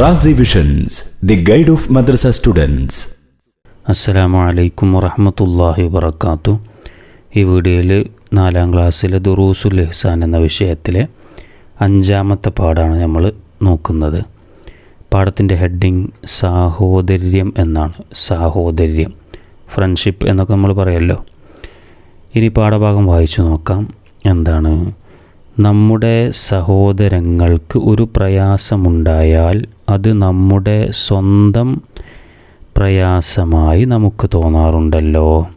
Razi visions the guide of madrasa students അസ്സലാമു അലൈക്കും വറഹമത്തല്ലാഹി വബർക്കാത്തു ഈ വീഡിയോയിൽ നാലാം ക്ലാസ്സിലെ ദുറൂസുൽ ഇഹ്സാൻ എന്ന വിഷയത്തിലെ അഞ്ചാമത്തെ പാഠമാണ് നമ്മൾ നോക്കുന്നത്. പാഠത്തിന്റെ ഹെഡിങ് സാഹോദര്യം എന്നാണ്. സാഹോദര്യം ഫ്രണ്ട്ഷിപ്പ് എന്നൊക്കെ നമ്മൾ പറയല്ലോ. ഇനി പാഠഭാഗം വായിച്ചു നോക്കാം. എന്താണ് നമ്മുടെ സഹോദരങ്ങൾക്ക് ഒരു പ്രയാസമുണ്ടായാൽ അത് നമ്മുടെ സ്വന്തം പ്രയാസമായി നമുക്ക് തോന്നാറുണ്ടല്ലോ.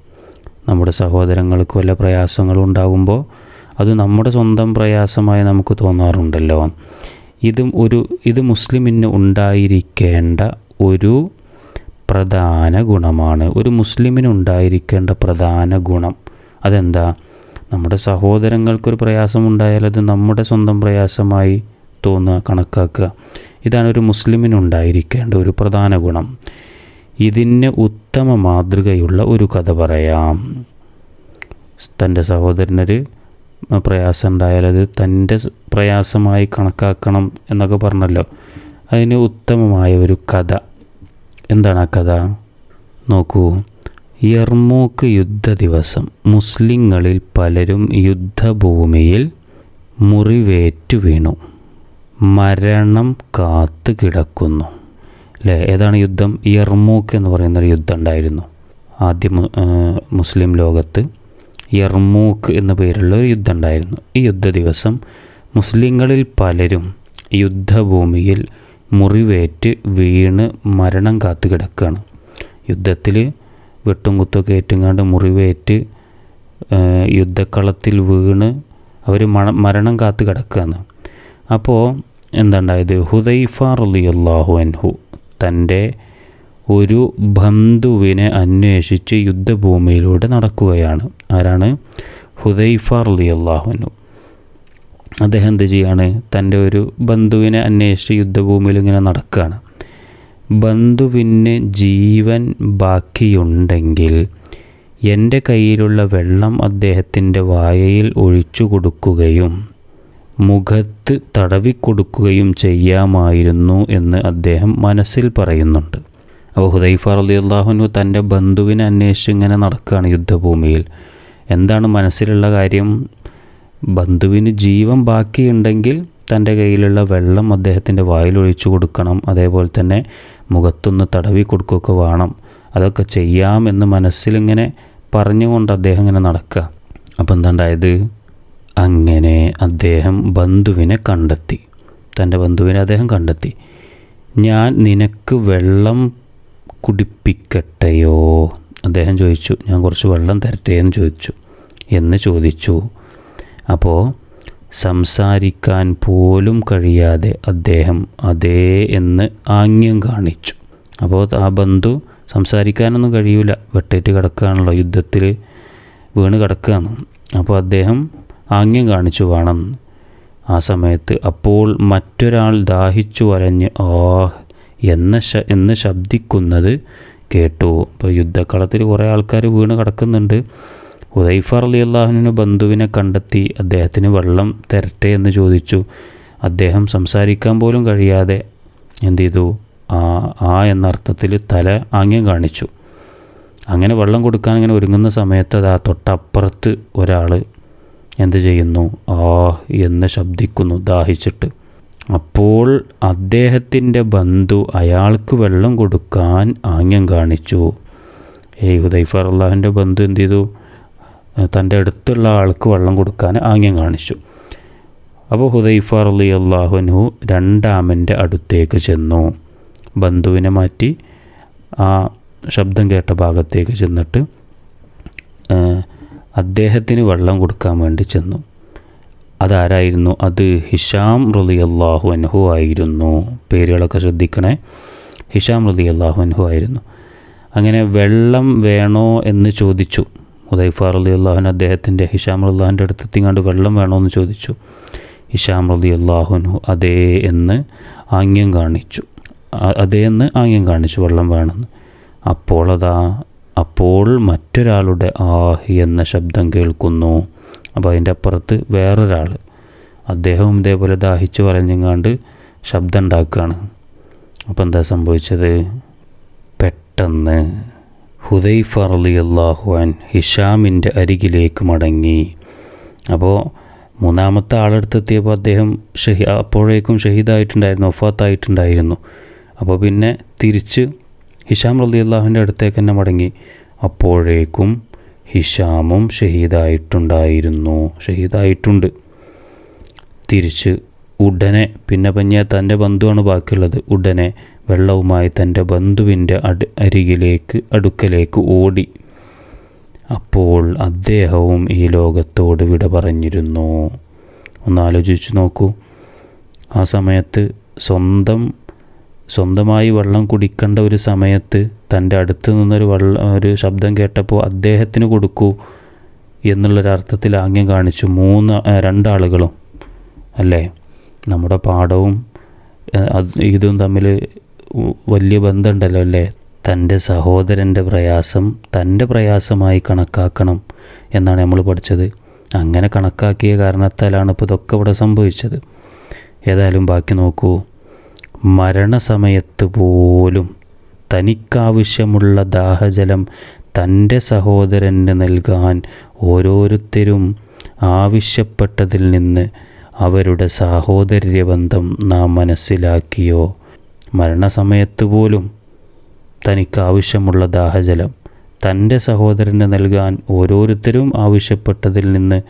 നമ്മുടെ സഹോദരങ്ങൾക്ക് വല്ല പ്രയാസങ്ങളും ഉണ്ടാകുമ്പോൾ അത് നമ്മുടെ സ്വന്തം പ്രയാസമായി നമുക്ക് തോന്നാറുണ്ടല്ലോ. ഇതും ഒരു ഇത് മുസ്ലിമിന് ഉണ്ടായിരിക്കേണ്ട ഒരു പ്രധാന ഗുണമാണ്. ഒരു മുസ്ലിമിന് ഉണ്ടായിരിക്കേണ്ട പ്രധാന ഗുണം അതെന്താ? നമ്മുടെ സഹോദരങ്ങൾക്കൊരു പ്രയാസമുണ്ടായാൽ അത് നമ്മുടെ സ്വന്തം പ്രയാസമായി തോന്നുക കണക്കാക്കുക. ഇതാണ് ഒരു മുസ്ലിമിനുണ്ടായിരിക്കേണ്ട ഒരു പ്രധാന ഗുണം. ഇതിന് ഉത്തമ മാതൃകയുള്ള ഒരു കഥ പറയാം. തന്റെ സഹോദരനൊരു പ്രയാസം ഉണ്ടായാൽ അത് തന്റെ പ്രയാസമായി കണക്കാക്കണം എന്നൊക്കെ പറഞ്ഞല്ലോ. അതിന് ഉത്തമമായ ഒരു കഥ. എന്താണ് ആ കഥ? നോക്കൂ. യർമൂക്ക് യുദ്ധ ദിവസം മുസ്ലിങ്ങളിൽ പലരും യുദ്ധഭൂമിയിൽ മുറിവേറ്റു വീണു. മരണം കാത്തു കിടക്കുന്നു. അല്ലേ ഏതാണ് യുദ്ധം? യർമൂക്ക് എന്ന് പറയുന്നൊരു യുദ്ധം ഉണ്ടായിരുന്നു ആദ്യ മുസ്ലിം ലോകത്ത് യർമൂക്ക് എന്ന പേരുള്ള ഒരു യുദ്ധം ഉണ്ടായിരുന്നു ഈ യുദ്ധ ദിവസം മുസ്ലിങ്ങളിൽ പലരും യുദ്ധഭൂമിയിൽ മുറിവേറ്റ് വീണ് മരണം കാത്തു കിടക്കുകയാണ്. യുദ്ധത്തിൽ വെട്ടും കുത്തൊക്കെ ഏറ്റുങ്ങാണ്ട് മുറിവേറ്റ് യുദ്ധക്കളത്തിൽ വീണ് അവർ മണ മരണം കാത്തു കിടക്കുകയാണ് അപ്പോൾ എന്തുണ്ടായത്? ഹുദൈഫ റളിയല്ലാഹു അൻഹു തന്റെ ഒരു ബന്ധുവിനെ അന്വേഷിച്ച് യുദ്ധഭൂമിയിലൂടെ നടക്കുകയാണ്. ആരാണ്? ഹുദൈഫ റളിയല്ലാഹു അൻഹു. അദ്ദേഹം എന്ത് ചെയ്യാണ്? തന്റെ ഒരു ബന്ധുവിനെ അന്വേഷിച്ച് യുദ്ധഭൂമിയിൽ ഇങ്ങനെ നടക്കുകയാണ് ബന്ധുവിന് ജീവൻ ബാക്കിയുണ്ടെങ്കിൽ എന്റെ കയ്യിലുള്ള വെള്ളം അദ്ദേഹത്തിന്റെ വായയിൽ ഒഴിച്ചു കൊടുക്കുകയും മുഖത്ത് തടവിക്കൊടുക്കുകയും ചെയ്യാമായിരുന്നു എന്ന് അദ്ദേഹം മനസ്സിൽ പറയുന്നുണ്ട്. അപ്പോൾ ഹുദൈഫ അലി അള്ളാഹുനു തന്റെ ബന്ധുവിനെ അന്വേഷിച്ച് ഇങ്ങനെ നടക്കുകയാണ് യുദ്ധഭൂമിയിൽ. എന്താണ് മനസ്സിലുള്ള കാര്യം? ബന്ധുവിന് ജീവൻ ബാക്കിയുണ്ടെങ്കിൽ തന്റെ കയ്യിലുള്ള വെള്ളം അദ്ദേഹത്തിന്റെ വായിൽ ഒഴിച്ചു കൊടുക്കണം. അതേപോലെ തന്നെ മുഖത്തൊന്ന് തടവി കൊടുക്കുകയൊക്കെ വേണം. അതൊക്കെ ചെയ്യാമെന്ന് മനസ്സിലിങ്ങനെ പറഞ്ഞുകൊണ്ട് അദ്ദേഹം ഇങ്ങനെ നടക്കുക. അപ്പോൾ എന്താണ്ടായത്? അങ്ങനെ അദ്ദേഹം ബന്ധുവിനെ കണ്ടെത്തി. തന്റെ ബന്ധുവിനെ അദ്ദേഹം കണ്ടെത്തി. ഞാൻ നിനക്ക് വെള്ളം കുടിപ്പിക്കട്ടെയോ? അദ്ദേഹം ചോദിച്ചു. ഞാൻ കുറച്ച് വെള്ളം തരട്ടെ എന്ന് ചോദിച്ചു. എന്ന് ചോദിച്ചു. അപ്പോൾ സംസാരിക്കാൻ പോലും കഴിയാതെ അദ്ദേഹം അതേ എന്ന് ആംഗ്യം കാണിച്ചു. അപ്പോൾ ആ ബന്ധു സംസാരിക്കാനൊന്നും കഴിയൂല. വെട്ടേറ്റ് കിടക്കുകയാണല്ലോ യുദ്ധത്തിൽ വീണ് കിടക്കുകയാണ് അപ്പോൾ അദ്ദേഹം ആംഗ്യം കാണിച്ചു വേണം. ആ സമയത്ത് അപ്പോൾ മറ്റൊരാൾ ദാഹിച്ചു വരഞ്ഞ് ആ എന്ന ശ എന്ന് ശബ്ദിക്കുന്നത് കേട്ടു. അപ്പോൾ യുദ്ധക്കളത്തിൽ കുറേ ആൾക്കാർ വീണ് കിടക്കുന്നുണ്ട്. ഹുദൈഫ അലി അള്ളാഹുവിന് ബന്ധുവിനെ കണ്ടെത്തി അദ്ദേഹത്തിന് വെള്ളം തരട്ടെ എന്ന് ചോദിച്ചു. അദ്ദേഹം സംസാരിക്കാൻ പോലും കഴിയാതെ എന്ത് ചെയ്തു? ആ ആ എന്നർത്ഥത്തിൽ തല ആംഗ്യം കാണിച്ചു. അങ്ങനെ വെള്ളം കൊടുക്കാൻ ഇങ്ങനെ ഒരുങ്ങുന്ന സമയത്ത് അത് ആ തൊട്ടപ്പുറത്ത് ഒരാൾ എന്ത് ചെയ്യുന്നു? ആ എന്ന് ശബ്ദിക്കുന്നു ദാഹിച്ചിട്ട്. അപ്പോൾ അദ്ദേഹത്തിന്റെ ബന്ധു അയാൾക്ക് വെള്ളം കൊടുക്കാൻ ആംഗ്യം കാണിച്ചു. ഏയ് ഹുദൈഫർ അള്ളാഹുവിന്റെ ബന്ധു എന്ത് ചെയ്തു? തന്റെ അടുത്തുള്ള ആൾക്ക് വെള്ളം കൊടുക്കാൻ ആംഗ്യം കാണിച്ചു. അപ്പോൾ ഹുദൈഫ അലി അള്ളാഹുനു രണ്ടാമന്റെ അടുത്തേക്ക് ചെന്നു. ബന്ധുവിനെ മാറ്റി ആ ശബ്ദം കേട്ട ഭാഗത്തേക്ക് ചെന്നിട്ട് അദ്ദേഹത്തിന് വെള്ളം കൊടുക്കാൻ വേണ്ടി ചെന്നു. അതാരായിരുന്നു? അത് ഹിഷാം റലി അള്ളാഹു അൻഹു ആയിരുന്നു. പേരുകളൊക്കെ ശ്രദ്ധിക്കണേ. ഹിഷാം റലി അള്ളാഹു അൻഹു ആയിരുന്നു. അങ്ങനെ വെള്ളം വേണോ എന്ന് ചോദിച്ചു. ഉദൈഫ റലി അള്ളാഹുൻ അദ്ദേഹത്തിന്റെ ഹിഷാം അള്ളാഹുന്റെ അടുത്ത് എത്തിങ്ങാണ്ട് വെള്ളം വേണമെന്ന് ചോദിച്ചു. ഹിഷാം റലി അള്ളാഹുനു അതേ എന്ന് ആംഗ്യം കാണിച്ചു. അതേ എന്ന് ആംഗ്യം കാണിച്ചു വെള്ളം വേണമെന്ന്. അപ്പോൾ അതാ അപ്പോൾ മറ്റൊരാളുടെ ആഹ് എന്ന ശബ്ദം കേൾക്കുന്നു. അപ്പോൾ അതിന്റെ അപ്പുറത്ത് വേറൊരാൾ അദ്ദേഹവും ഇതേപോലെ ദാഹിച്ചു വലഞ്ഞെങ്ങാണ്ട് ശബ്ദം ഉണ്ടാക്കുകയാണ്. അപ്പോൾ എന്താ സംഭവിച്ചത്? പെട്ടെന്ന് ഹുദൈഫ റളിയല്ലാഹുഅൻ ഹിഷാമിന്റെ അരികിലേക്ക് മടങ്ങി. അപ്പോൾ മൂന്നാമത്തെ ആളെടുത്തെത്തിയപ്പോൾ അദ്ദേഹം ഷഹി അപ്പോഴേക്കും ഷഹീദായിട്ടുണ്ടായിരുന്നു ഒഫാത്തായിട്ടുണ്ടായിരുന്നു അപ്പോൾ പിന്നെ തിരിച്ച് ഹിഷാം റളിയല്ലാഹുവിന്റെ അടുത്തേക്ക് തന്നെ മടങ്ങി. അപ്പോഴേക്കും ഹിഷാമും ഷഹീദായിട്ടുണ്ടായിരുന്നു ഷഹീദായിട്ടുണ്ട്. തിരിച്ച് ഉടനെ പിന്നെ പഞ്ഞ തന്റെ ബന്ധുവാണ് ബാക്കിയുള്ളത് ഉടനെ വെള്ളവുമായി തന്റെ ബന്ധുവിന്റെ അടു അരികിലേക്ക് അടുക്കലേക്ക് ഓടി. അപ്പോൾ അദ്ദേഹവും ഈ ലോകത്തോട് വിട പറഞ്ഞിരുന്നു. ഒന്ന് ആലോചിച്ച് നോക്കൂ. ആ സമയത്ത് സ്വന്തം സ്വന്തമായി വെള്ളം കുടിക്കേണ്ട ഒരു സമയത്ത് തന്റെ അടുത്ത് നിന്നൊരു വെള്ളം ഒരു ശബ്ദം കേട്ടപ്പോൾ അദ്ദേഹത്തിന് കൊടുക്കൂ എന്നുള്ളൊരർത്ഥത്തിൽ ആംഗ്യം കാണിച്ചു മൂന്ന് രണ്ടാളുകളും. അല്ലേ? നമ്മുടെ പാഠവും ഇതും തമ്മിൽ വലിയ ബന്ധമുണ്ടല്ലോ അല്ലേ? തന്റെ സഹോദരന്റെ പ്രയാസം തന്റെ പ്രയാസമായി കണക്കാക്കണം എന്നാണ് നമ്മൾ പഠിച്ചത്. അങ്ങനെ കണക്കാക്കിയ കാരണത്താലാണ് ഇപ്പോൾ ഇതൊക്കെ ഇവിടെ സംഭവിച്ചത്. ഏതായാലും ബാക്കി നോക്കൂ. മരണസമയത്ത് പോലും തനിക്കാവശ്യമുള്ള ദാഹജലം തന്റെ സഹോദരന് നൽകാൻ ഓരോരുത്തരും ആവശ്യപ്പെട്ടതിൽ നിന്ന് അവരുടെ സാഹോദര്യബന്ധം നാം മനസ്സിലാക്കിയോ? മരണസമയത്ത് പോലും തനിക്കാവശ്യമുള്ള ദാഹജലം തന്റെ സഹോദരന് നൽകാൻ ഓരോരുത്തരും ആവശ്യപ്പെട്ടതിൽ നിന്ന്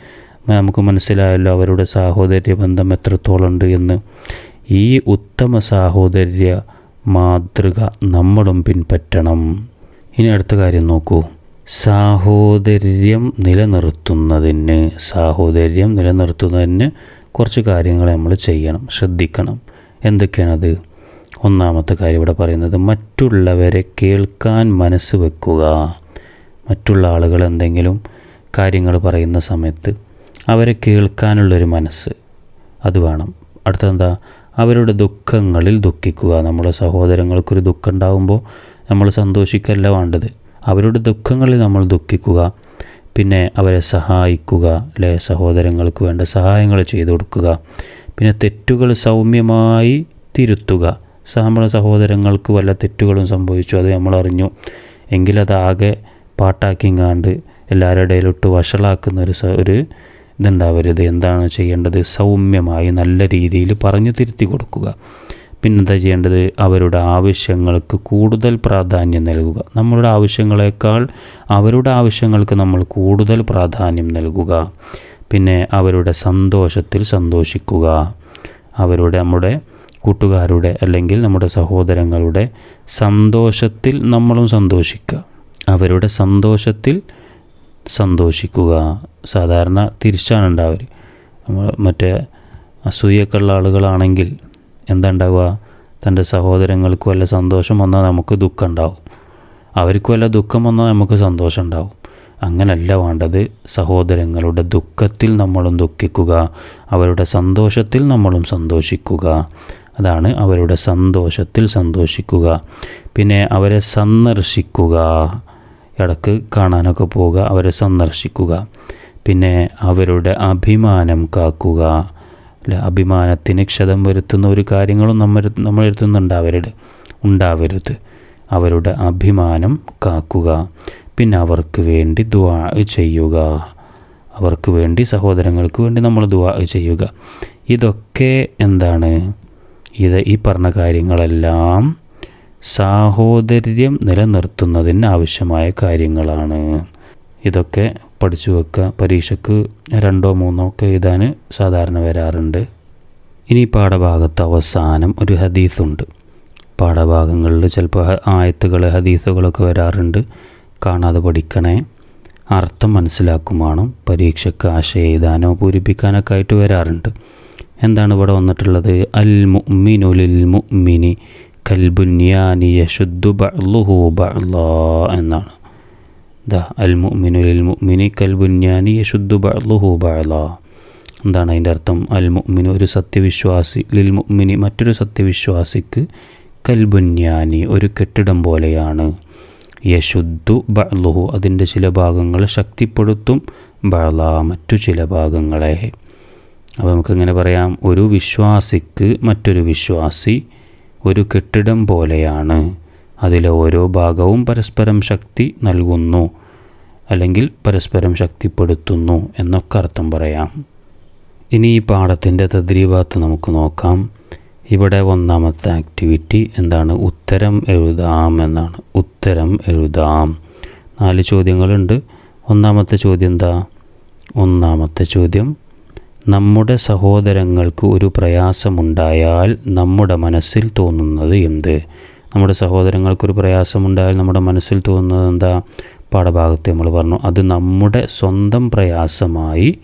നമുക്ക് മനസ്സിലായല്ലോ അവരുടെ സാഹോദര്യ ബന്ധം എത്രത്തോളം ഉണ്ട് എന്ന്. ഈ ഉത്തമ സാഹോദര്യ മാതൃക നമ്മളും പിൻപറ്റണം. ഇനി അടുത്ത കാര്യം നോക്കൂ. സാഹോദര്യം നിലനിർത്തുന്നതിന് സാഹോദര്യം നിലനിർത്തുന്നതിന് കുറച്ച് കാര്യങ്ങൾ നമ്മൾ ചെയ്യണം ശ്രദ്ധിക്കണം. എന്തൊക്കെയാണത്? ഒന്നാമത്തെ കാര്യം ഇവിടെ പറയുന്നത് മറ്റുള്ളവരെ കേൾക്കാൻ മനസ്സ് വെക്കുക. മറ്റുള്ള ആളുകൾ എന്തെങ്കിലും കാര്യങ്ങൾ പറയുന്ന സമയത്ത് അവരെ കേൾക്കാനുള്ളൊരു മനസ്സ് അത് വേണം. അടുത്തെന്താ? അവരുടെ ദുഃഖങ്ങളിൽ ദുഃഖിക്കുക. നമ്മുടെ സഹോദരങ്ങൾക്കൊരു ദുഃഖം ഉണ്ടാകുമ്പോൾ നമ്മൾ സന്തോഷിക്കല്ല വേണ്ടത്. അവരുടെ ദുഃഖങ്ങളിൽ നമ്മൾ ദുഃഖിക്കുക. പിന്നെ അവരെ സഹായിക്കുക. അല്ലെ? സഹോദരങ്ങൾക്ക് വേണ്ട സഹായങ്ങൾ ചെയ്തു കൊടുക്കുക. പിന്നെ തെറ്റുകൾ സൗമ്യമായി തിരുത്തുക. നമ്മുടെ സഹോദരങ്ങൾക്ക് വല്ല തെറ്റുകളും സംഭവിച്ചു അത് നമ്മളറിഞ്ഞു. എങ്കിലതാകെ പാട്ടാക്കിയും പാട്ടാക്കിങ്ങാണ്ട് എല്ലാവരുടെ ഇടയിലിട്ട് വഷളാക്കുന്ന ഒരു ഒരു ഇതുണ്ടാവരുത്. എന്താണ് ചെയ്യേണ്ടത്? സൗമ്യമായി നല്ല രീതിയിൽ പറഞ്ഞു തിരുത്തി കൊടുക്കുക. പിന്നെന്താ ചെയ്യേണ്ടത്? അവരുടെ ആവശ്യങ്ങൾക്ക് കൂടുതൽ പ്രാധാന്യം നൽകുക. നമ്മളുടെ ആവശ്യങ്ങളെക്കാൾ അവരുടെ ആവശ്യങ്ങൾക്ക് നമ്മൾ കൂടുതൽ പ്രാധാന്യം നൽകുക. പിന്നെ അവരുടെ സന്തോഷത്തിൽ സന്തോഷിക്കുക. അവരുടെ നമ്മുടെ കൂട്ടുകാരുടെ അല്ലെങ്കിൽ നമ്മുടെ സഹോദരങ്ങളുടെ സന്തോഷത്തിൽ നമ്മളും സന്തോഷിക്കുക. അവരുടെ സന്തോഷത്തിൽ സന്തോഷിക്കുക. സാധാരണ തിരിച്ചാണ് ഉണ്ടാവർ നമ്മൾ മറ്റേ അസൂയൊക്കെ ഉള്ള ആളുകളാണെങ്കിൽ എന്താ ഉണ്ടാവുക തന്റെ സഹോദരങ്ങൾക്ക് വല്ല സന്തോഷം വന്നാൽ നമുക്ക് ദുഃഖം ഉണ്ടാവും. അവർക്ക് വല്ല ദുഃഖം വന്നാൽ നമുക്ക് സന്തോഷം ഉണ്ടാവും. അങ്ങനല്ല വേണ്ടത്. സഹോദരങ്ങളുടെ ദുഃഖത്തിൽ നമ്മളും ദുഃഖിക്കുക. അവരുടെ സന്തോഷത്തിൽ നമ്മളും സന്തോഷിക്കുക. അതാണ് അവരുടെ സന്തോഷത്തിൽ സന്തോഷിക്കുക. പിന്നെ അവരെ സന്ദർശിക്കുക. ഇടയ്ക്ക് കാണാനൊക്കെ പോവുക അവരെ സന്ദർശിക്കുക. പിന്നെ അവരുടെ അഭിമാനം കാക്കുക. അല്ല അഭിമാനത്തിന് ക്ഷതം വരുത്തുന്ന ഒരു കാര്യങ്ങളും നമ്മൾ നമ്മൾ എഴുത്തുന്നുണ്ട് അവരുടെ ഉണ്ടാവരുത്. അവരുടെ അഭിമാനം കാക്കുക. പിന്നെ അവർക്ക് വേണ്ടി ദുവാ ചെയ്യുക. അവർക്ക് വേണ്ടി സഹോദരങ്ങൾക്ക് വേണ്ടി നമ്മൾ ദുവാ ചെയ്യുക. ഇതൊക്കെ എന്താണ്? ഇത് ഈ പറഞ്ഞ കാര്യങ്ങളെല്ലാം സാഹോദര്യം നിലനിർത്തുന്നതിന് ആവശ്യമായ കാര്യങ്ങളാണ്. ഇതൊക്കെ പഠിച്ചു വെക്കുക പരീക്ഷയ്ക്ക് രണ്ടോ മൂന്നോ ഒക്കെ എഴുതാൻ സാധാരണ വരാറുണ്ട്. ഇനി പാഠഭാഗത്ത് അവസാനം ഒരു ഹദീസുണ്ട്. പാഠഭാഗങ്ങളിൽ ചിലപ്പോൾ ആയത്തുകൾ ഹദീസുകളൊക്കെ വരാറുണ്ട്. കാണാതെ പഠിക്കണേ. അർത്ഥം മനസ്സിലാക്കുമാണോ പരീക്ഷയ്ക്ക് ആശയം എഴുതാനോ പൂരിപ്പിക്കാനൊക്കെ ആയിട്ട് വരാറുണ്ട്. എന്താണ് ഇവിടെ വന്നിട്ടുള്ളത്? അൽ മുഅ്മിനുലിൽ മുഅ്മിനി കൽബുന്യാനി യശുദ്ദു ബഅ്ലുഹു ബഅ്ലാ എന്നാണ്. ദാ അൽ മുഅ്മിനുലിൽ മുഅ്മിനി കൽബുന്യാനി യശുദ്ദു ബഅ്ലുഹു ബഅ്ലാ. എന്താണ് അതിന്റെ അർത്ഥം? അൽ മുഅ്മിനു ഒരു സത്യവിശ്വാസി ലിൽ മുഅ്മിനി മറ്റൊരു സത്യവിശ്വാസിക്ക് കൽബുന്യാനി ഒരു കെട്ടിടം പോലെയാണ്. യശുദ്ദു ബഅ്ലുഹു അതിന്റെ ചില ഭാഗങ്ങൾ ശക്തിപ്പെടുത്തും ബഅ്ല മറ്റു ചില ഭാഗങ്ങളെ. അപ്പോൾ നമുക്കിങ്ങനെ പറയാം ഒരു വിശ്വാസിക്ക് മറ്റൊരു വിശ്വാസി ഒരു കെട്ടിടം പോലെയാണ്. അതിലെ ഓരോ ഭാഗവും പരസ്പരം ശക്തി നൽകുന്നു അല്ലെങ്കിൽ പരസ്പരം ശക്തിപ്പെടുത്തുന്നു എന്നൊക്കെ അർത്ഥം പറയാം. ഇനി ഈ പാഠത്തിന്റെ തദ്രീഭാഗത്ത് നമുക്ക് നോക്കാം. ഇവിടെ ഒന്നാമത്തെ ആക്ടിവിറ്റി എന്താണ്? ഉത്തരം എഴുതാം എന്നാണ്. ഉത്തരം എഴുതാം. നാല് ചോദ്യങ്ങളുണ്ട്. ഒന്നാമത്തെ ചോദ്യം എന്താ? ഒന്നാമത്തെ ചോദ്യം നമ്മുടെ സഹോദരങ്ങൾക്ക് ഒരു പ്രയാസമുണ്ടായാൽ നമ്മുടെ മനസ്സിൽ തോന്നുന്നത് എന്ത്? നമ്മുടെ സഹോദരങ്ങൾക്കൊരു പ്രയാസമുണ്ടായാൽ നമ്മുടെ മനസ്സിൽ തോന്നുന്നത് എന്താ? പാഠഭാഗത്ത് നമ്മൾ പറഞ്ഞു അത് നമ്മുടെ സ്വന്തം പ്രയാസമായി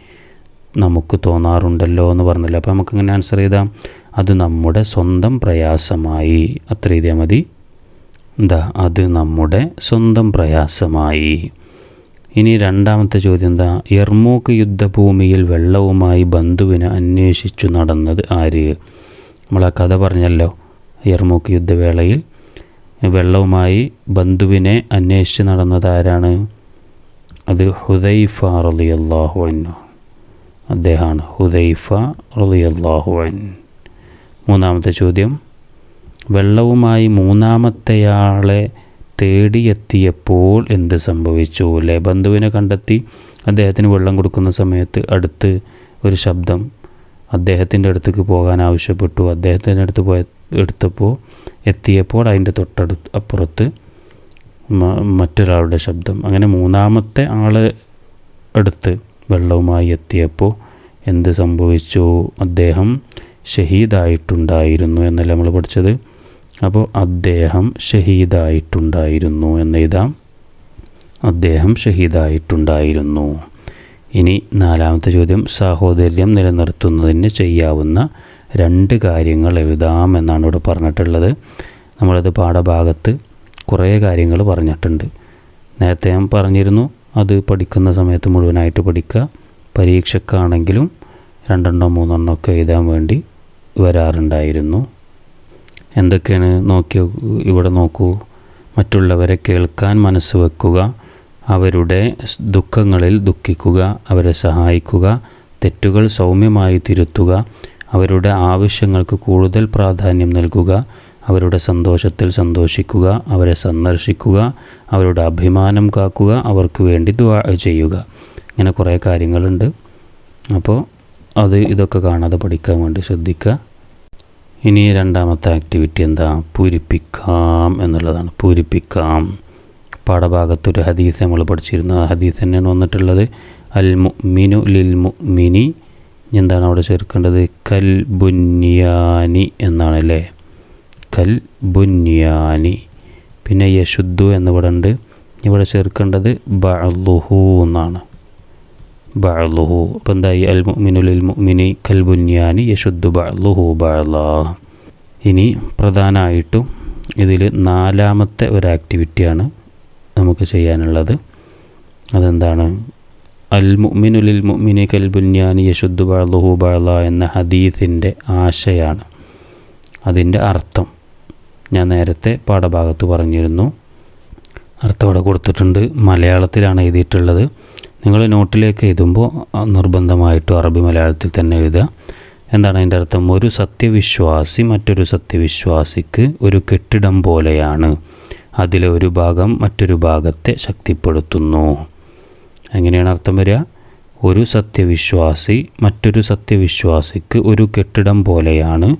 നമുക്ക് തോന്നാറുണ്ടല്ലോ എന്ന് പറഞ്ഞല്ലോ. അപ്പോൾ നമുക്ക് എങ്ങനെ ആൻസർ ചെയ്താൽ അത് നമ്മുടെ സ്വന്തം പ്രയാസമായി. അത്ര എഴുതിയാൽ മതി. എന്താ? അത് നമ്മുടെ സ്വന്തം പ്രയാസമായി. ഇനി രണ്ടാമത്തെ ചോദ്യം എന്താ? യർമൂക്ക് യുദ്ധഭൂമിയിൽ വെള്ളവുമായി ബന്ധുവിനെ അന്വേഷിച്ചു നടന്നത് ആര്? നമ്മൾ ആ കഥ പറഞ്ഞല്ലോ യർമൂക്ക് യുദ്ധവേളയിൽ. വെള്ളവുമായി ബന്ധുവിനെ അന്വേഷിച്ച് നടന്നത് ആരാണ്? അത് ഹുദൈഫ റളിയല്ലാഹു അൻഹു. അദ്ദേഹമാണ് ഹുദൈഫ റളിയല്ലാഹു അൻ മൂന്നാമത്തെ ചോദ്യം വെള്ളവുമായി മൂന്നാമത്തെയാളെ തേടിയെത്തിയപ്പോൾ എന്ത് സംഭവിച്ചു? അല്ലേ ബന്ധുവിനെ കണ്ടെത്തി അദ്ദേഹത്തിന് വെള്ളം കൊടുക്കുന്ന സമയത്ത് അടുത്ത് ഒരു ശബ്ദം അദ്ദേഹത്തിന്റെ അടുത്തേക്ക് പോകാൻ ആവശ്യപ്പെട്ടു. അദ്ദേഹത്തിന്റെ അടുത്ത് പോയ എടുത്തപ്പോൾ എത്തിയപ്പോൾ അതിന്റെ തൊട്ടടു അപ്പുറത്ത് മറ്റൊരാളുടെ ശബ്ദം. അങ്ങനെ മൂന്നാമത്തെ ആൾ അടുത്ത് വെള്ളവുമായി എത്തിയപ്പോൾ എന്ത് സംഭവിച്ചു? അദ്ദേഹം ഷഹീദായിട്ടുണ്ടായിരുന്നു എന്നല്ല നമ്മൾ പഠിച്ചത്? അപ്പോൾ അദ്ദേഹം ഷഹീദായിട്ടുണ്ടായിരുന്നു എന്നെഴുതാം. അദ്ദേഹം ഷഹീദായിട്ടുണ്ടായിരുന്നു. ഇനി നാലാമത്തെ ചോദ്യം സാഹോദര്യം നിലനിർത്തുന്നതിന് ചെയ്യാവുന്ന രണ്ട് കാര്യങ്ങൾ എഴുതാം എന്നാണ് ഇവിടെ പറഞ്ഞിട്ടുള്ളത്. നമ്മളത് പാഠഭാഗത്ത് കുറേ കാര്യങ്ങൾ പറഞ്ഞിട്ടുണ്ട്. നേരത്തെ ഞാൻ പറഞ്ഞിരുന്നു അത് പഠിക്കുന്ന സമയത്ത് മുഴുവനായിട്ട് പഠിക്കുക. പരീക്ഷക്കാണെങ്കിലും രണ്ടെണ്ണോ മൂന്നെണ്ണോ ഒക്കെ എഴുതാൻ വേണ്ടി വരാറുണ്ടായിരുന്നു. എന്തൊക്കെയാണ് നോക്കി ഇവിടെ നോക്കൂ. മറ്റുള്ളവരെ കേൾക്കാൻ മനസ്സ് വെക്കുക. അവരുടെ ദുഃഖങ്ങളിൽ ദുഃഖിക്കുക. അവരെ സഹായിക്കുക. തെറ്റുകൾ സൗമ്യമായി തിരുത്തുക. അവരുടെ ആവശ്യങ്ങൾക്ക് കൂടുതൽ പ്രാധാന്യം നൽകുക. അവരുടെ സന്തോഷത്തിൽ സന്തോഷിക്കുക. അവരെ സന്ദർശിക്കുക. അവരുടെ അഭിമാനം കാക്കുക. അവർക്ക് വേണ്ടി ദുആ ചെയ്യുക. ഇങ്ങനെ കുറേ കാര്യങ്ങളുണ്ട്. അപ്പോൾ അത് ഇതൊക്കെ കാണാതെ പഠിക്കാൻ വേണ്ടി ശ്രദ്ധിക്കുക. ഇനി രണ്ടാമത്തെ ആക്ടിവിറ്റി എന്താ? പൂരിപ്പിക്കാം എന്നുള്ളതാണ്. പൂരിപ്പിക്കാം. പാഠഭാഗത്തൊരു ഹദീസ് നമ്മൾ പഠിച്ചിരുന്നു. ആ ഹദീസ് തന്നെയാണ് വന്നിട്ടുള്ളത്. അൽ മുഅ്മിനു ലിൽ മുഅ്മിനി എന്താണ് അവിടെ ചേർക്കേണ്ടത്? കൽ ബുന്യാനി എന്നാണ് അല്ലേ കൽ ബുന്യാനി പിന്നെ യശുദ്ധു എന്നിവിടെ ഉണ്ട്. ഇവിടെ ചേർക്കേണ്ടത് ബഅലുഹു എന്നാണ്. ബഅലുഹു. അപ്പം എന്തായി? അൽ മുഅ്മിനു ലിൽ മുഅ്മിനി കൽ ബുന്യാനി യശുദ്ധു ബഅലുഹു ബഅല. ഇനി പ്രധാനമായിട്ടും ഇതിൽ നാലാമത്തെ ഒരു ആക്ടിവിറ്റിയാണ് നമുക്ക് ചെയ്യാനുള്ളത്. അതെന്താണ്? അൽ മുഅ്മിനു ലിൽ മുഅ്മിനി കൽ ബുന്യാനി യശുദ്ധു ബഅലുഹു ബഅല എന്ന ഹദീസിന്റെ ആശയാണ് അതിന്റെ അർത്ഥം. ഞാൻ നേരത്തെ പാഠഭാഗത്ത് പറഞ്ഞിരുന്നു. അർത്ഥം അവിടെ കൊടുത്തിട്ടുണ്ട്. മലയാളത്തിലാണ് എഴുതിയിട്ടുള്ളത്. നിങ്ങൾ നോട്ടിലേക്ക് എഴുതുമ്പോൾ നിർബന്ധമായിട്ടും അറബി മലയാളത്തിൽ തന്നെ എഴുതുക. എന്താണ് അതിന്റെ അർത്ഥം? ഒരു സത്യവിശ്വാസി മറ്റൊരു സത്യവിശ്വാസിക്ക് ഒരു കെട്ടിടം പോലെയാണ്. അതിലെ ഒരു ഭാഗം മറ്റൊരു ഭാഗത്തെ ശക്തിപ്പെടുത്തുന്നു. എങ്ങനെയാണ് അർത്ഥം വരിക? ഒരു സത്യവിശ്വാസി മറ്റൊരു സത്യവിശ്വാസിക്ക് ഒരു കെട്ടിടം പോലെയാണ്.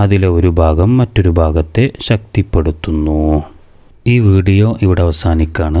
അതിലെ ഒരു ഭാഗം മറ്റൊരു ഭാഗത്തെ ശക്തിപ്പെടുത്തുന്നു. ഈ വീഡിയോ ഇവിടെ അവസാനിക്കാണ്.